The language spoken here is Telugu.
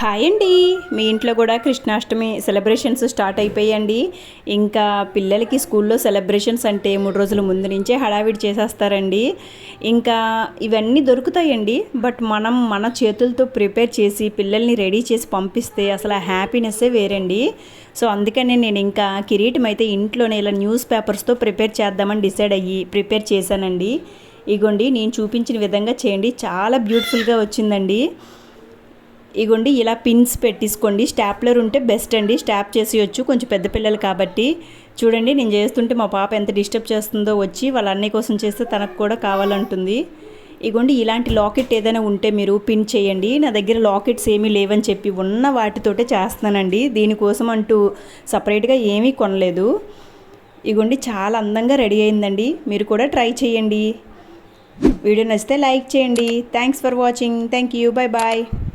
హాయ్ అండి. మీ ఇంట్లో కూడా కృష్ణాష్టమి సెలబ్రేషన్స్ స్టార్ట్ అయిపోయాయండి ఇంకా పిల్లలకి స్కూల్లో సెలబ్రేషన్స్ అంటే మూడు రోజుల ముందు నుంచే హడావిడి చేసేస్తారండి. ఇంకా ఇవన్నీ దొరుకుతాయండి. బట్ మనం మన చేతులతో ప్రిపేర్ చేసి పిల్లల్ని రెడీ చేసి పంపిస్తే అసలు ఆ హ్యాపీనెస్సే వేరండి. సో అందుకనే నేను ఇంకా కిరీటం అయితే ఇంట్లోనే ఇలా న్యూస్ పేపర్స్తో ప్రిపేర్ చేద్దామని డిసైడ్ అయ్యి ప్రిపేర్ చేశానండి. ఇగోండి నేను చూపించిన విధంగా చేయండి. చాలా బ్యూటిఫుల్గా వచ్చిందండి. ఇగోండి ఇలా పిన్స్ పెట్టేసుకోండి స్టాప్లర్ ఉంటే బెస్ట్ అండి. స్టాప్ చేసేయచ్చు. కొంచెం పెద్ద పిల్లలు కాబట్టి. చూడండి నేను చేస్తుంటే మా పాప ఎంత డిస్టర్బ్ చేస్తుందో వచ్చి వాళ్ళ అన్నయ్య కోసం చేస్తే తనకు కూడా కావాలంటుంది. ఇగోండి ఇలాంటి లాకెట్ ఏదైనా ఉంటే మీరు పిన్ చేయండి. నా దగ్గర లాకెట్స్ ఏమీ లేవని చెప్పి ఉన్న వాటితోటే చేస్తానండి దీనికోసం అంటూ సపరేట్గా ఏమీ కొనలేదు. ఇగోండి చాలా అందంగా రెడీ అయిందండి. మీరు కూడా ట్రై చేయండి. వీడియో నచ్చితే లైక్ చేయండి. Thanks for watching thank you bye bye